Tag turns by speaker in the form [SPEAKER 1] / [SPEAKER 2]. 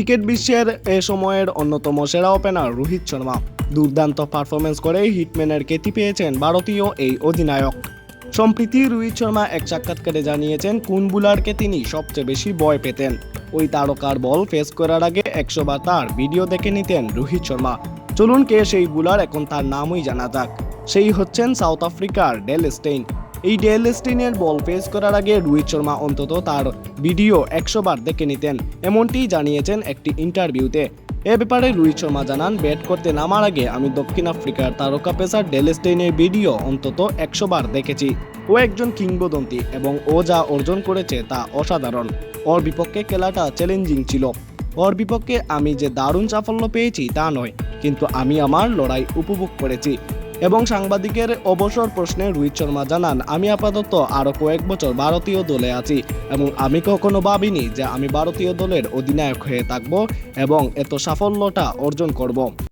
[SPEAKER 1] Cricket বিশ্বের এ সময়ের অন্যতম সেরা ওপেনার রোহিত শর্মা। দুর্দান্ত পারফরমেন্স করে হিটম্যানের খ্যাতি পেয়েছেন ভারতীয় এই অধিনায়ক। সম্প্রীতি রোহিত শর্মা এক সাক্ষাৎকারে জানিয়েছেন, কোন বুলারকে তিনি সবচেয়ে বেশি ভয় পেতেন? ওই তারকার বল ফেস করার আগে একশো বার তার ভিডিও দেখে নিতেন রোহিত শর্মা। চলুন কে সেই বুলার, এখন তার নামই জানা যাক। সেই হচ্ছেন সাউথ আফ্রিকার ডেল স্টেইন। এই ডেল স্টেইনের বল ফেস করার আগে রোহিত শর্মা অন্তত তার ভিডিও একশো বার দেখে নিতেন এমনটি জানিয়েছেন একটি ইন্টারভিউতে। এ ব্যাপারে রোহিত শর্মা জানান, ব্যাট করতে নামার আগে আমি দক্ষিণ আফ্রিকার তারকা পেসার ডেল স্টেইনের ভিডিও অন্তত একশো বার দেখেছি। ও একজন কিংবদন্তি এবং ও যা অর্জন করেছে তা অসাধারণ। ওর বিপক্ষে খেলাটা চ্যালেঞ্জিং ছিল। ওর বিপক্ষে আমি যে দারুণ সাফল্য পেয়েছি তা নয়, কিন্তু আমি আমার লড়াই উপভোগ করেছি। এবং সাংবাদিকের অবসর প্রশ্নে রোহিত শর্মা জানান, আমি আপাতত আরও কয়েক বছর ভারতীয় দলে আছি এবং আমি কখনো ভাবিনি যে আমি ভারতীয় দলের অধিনায়ক হয়ে থাকব এবং এত সাফল্যটা অর্জন করব।